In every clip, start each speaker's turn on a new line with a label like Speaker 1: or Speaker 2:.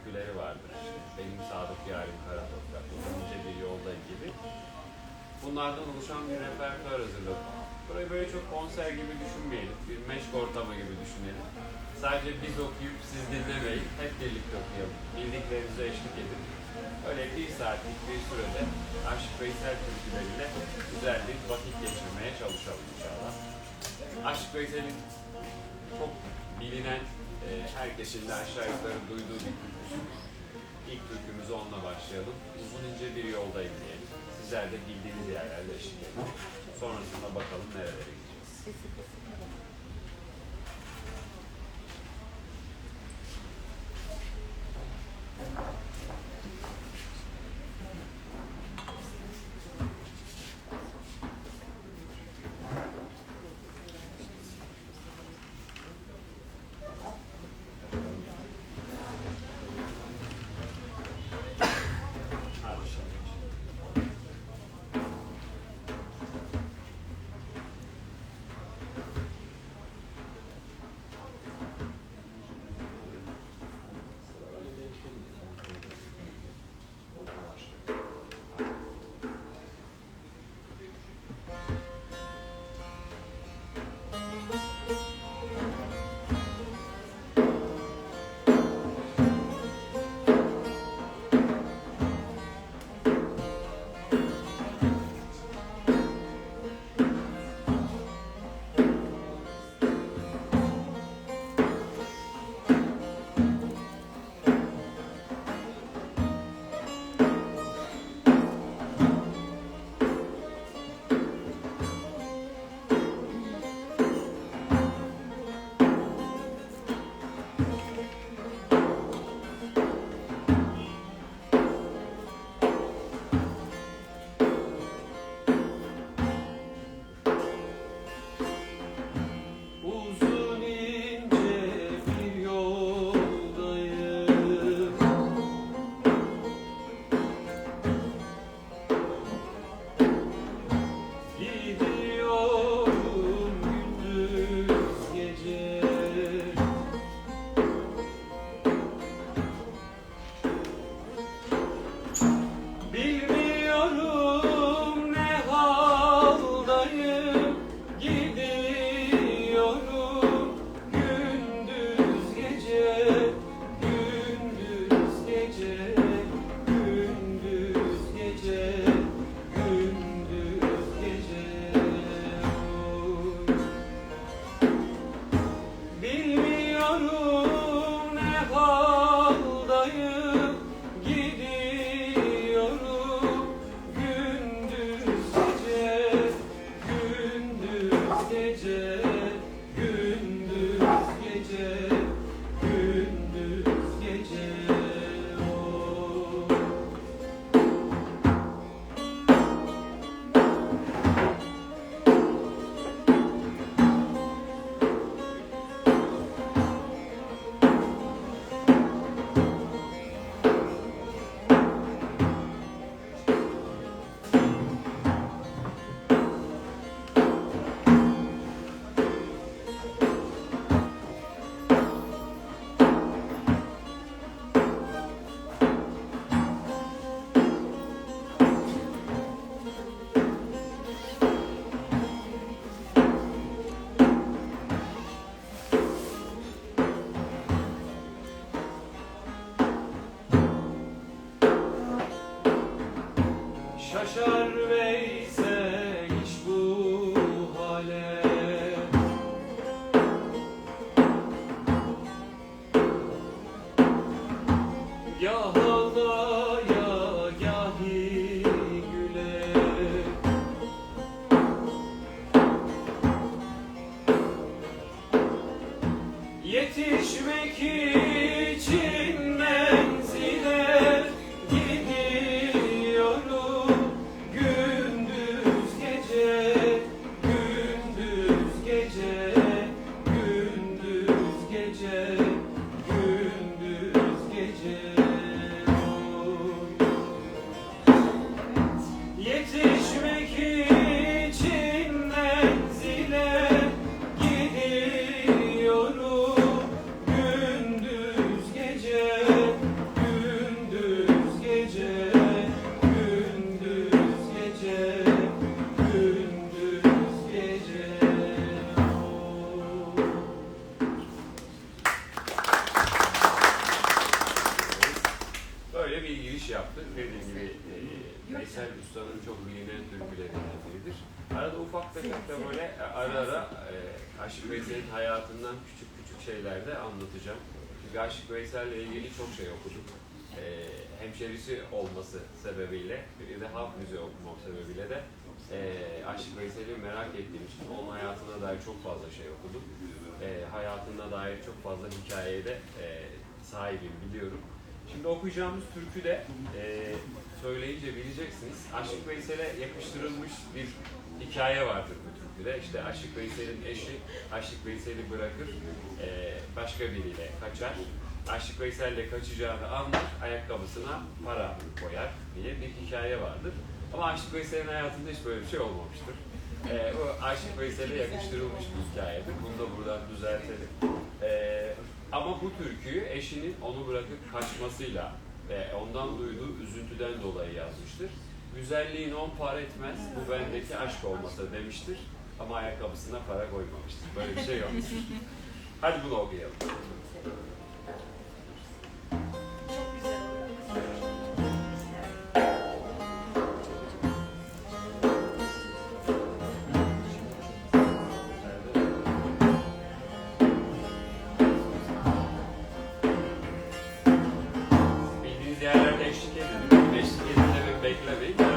Speaker 1: türküleri vardır. İşte Benim sadık yarim kara toprak, uzun ince bir yoldayım gibi. Bunlardan oluşan bir repertuar hazırladım. Burayı böyle çok konser gibi düşünmeyelim, bir meşk ortamı gibi düşünelim. Sadece biz okuyup siz dinlemeyin, hep birlikte okuyalım. Bildiklerinize eşlik edin. Öyle bir saatlik bir sürede Aşık Veysel türküleriyle güzel bir vakit geçirmeye çalışalım inşallah. Aşık Veysel'in çok bilinen, e, herkesin de aşağı yukarı duyduğu bir. İlk türkümüzü onunla başlayalım. Uzun ince bir yoldayım diyelim. Sizler de bildiğiniz yerlerde eşlik edin. Sonrasında bakalım nerelere gideceğiz.
Speaker 2: Yo ho!
Speaker 1: Yaptık. Dediğim gibi e, Veysel Usta'nın çok bilinen türkülerinden biridir. Arada ufak tefek de böyle ara ara e, Aşık Veysel'in hayatından küçük küçük şeyler de anlatacağım. Çünkü Aşık Veysel'le ilgili çok şey okuduk. E, hemşerisi olması sebebiyle, bir de halk müziği okumam sebebiyle de e, Aşık Veysel'i merak ettiğim için onun hayatına dair çok fazla şey okudum. E, hayatına dair çok fazla hikayeye de e, sahibim, biliyorum. Şimdi okuyacağımız türkü de e, söyleyince bileceksiniz. Aşık Veysel'e yakıştırılmış bir hikaye vardır bu türküde. İşte Aşık Veysel'in eşi Aşık Veysel'i bırakır, e, başka biriyle kaçar. Aşık Veysel'le kaçacağını anlar, ayakkabısına para koyar diye bir hikaye vardır. Ama Aşık Veysel'in hayatında hiç böyle bir şey olmamıştır. E, o Aşık Veysel'e yakıştırılmış bir hikayedir. Bunu da buradan düzeltelim. E, ama bu türküyü eşinin onu bırakıp kaçmasıyla ve ondan duyduğu üzüntüden dolayı yazmıştır. Güzelliğin on para etmez, bu bendeki aşk olmasa demiştir. Ama ayakkabısına para koymamıştır. Böyle bir şey yokmuş. Hadi bunu okuyalım. Edin de ve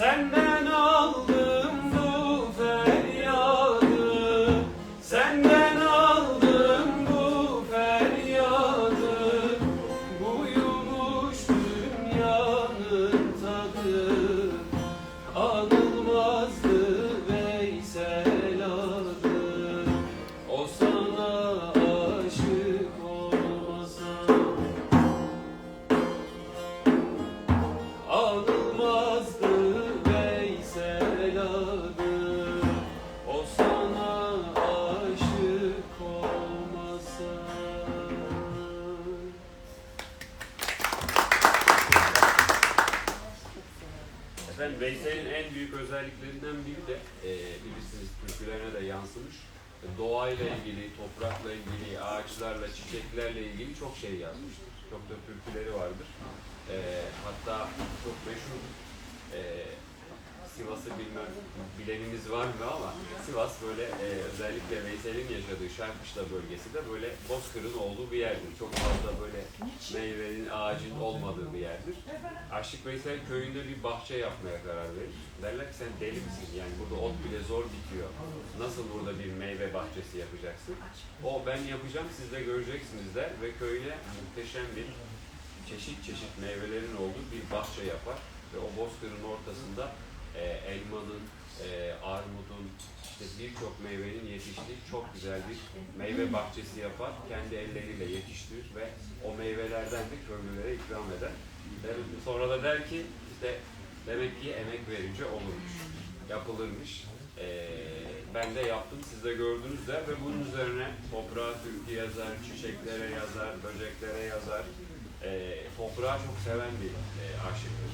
Speaker 2: Send. de
Speaker 1: Efendim Veysel'in en büyük özelliklerinden biri de e, bilirsiniz türkülerine de yansımış. Doğayla ilgili, toprakla ilgili, ağaçlarla, çiçeklerle ilgili çok şey yazmıştır. Çok da türküleri vardır. E, hatta çok meşhur e, Sivas'ı bilmem bileniniz var mı ama Sivas böyle e, özellikle Veysel'in yaşadığı Şarkışla bölgesi de böyle bozkırın olduğu bir yerdir. Çok fazla böyle meyvenin, ağacın olmadığı bir yerdir. Aşık Veysel köyünde bir bahçe yapmaya karar verir. Derler ki sen deli misin? Yani burada ot bile zor bitiyor. Nasıl burada bir meyve bahçesi yapacaksın? O ben yapacağım siz de göreceksiniz der ve köyüne muhteşem bir çeşit çeşit meyvelerin olduğu bir bahçe yapar. Ve o bozkırın ortasında e, elmanın, e, armudun, işte birçok meyvenin yetiştiği çok güzel bir meyve bahçesi yapar. Kendi elleriyle yetiştirir ve o meyvelerden de köylülere ikram eder. Der- Sonra da der ki işte demek ki emek verince olurmuş, yapılırmış. Ee, ben de yaptım, siz de gördünüz de ve bunun üzerine toprağa türkü yazar, çiçeklere yazar, böceklere yazar. Ee, toprağı çok seven bir e, aşıktır.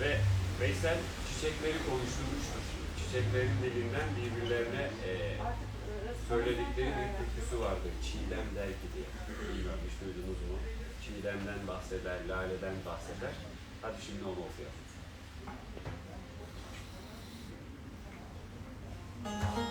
Speaker 1: Ve Veysel çiçekleri konuşturmuştur. Çiçeklerin dilinden birbirlerine e, söyledikleri bir türküsü vardır. Çiğdem der ki diye. Bilmem hiç duydunuz mu? Çiğdem'den bahseder, Lale'den bahseder. Hadi şimdi onu okuyalım. Thank you.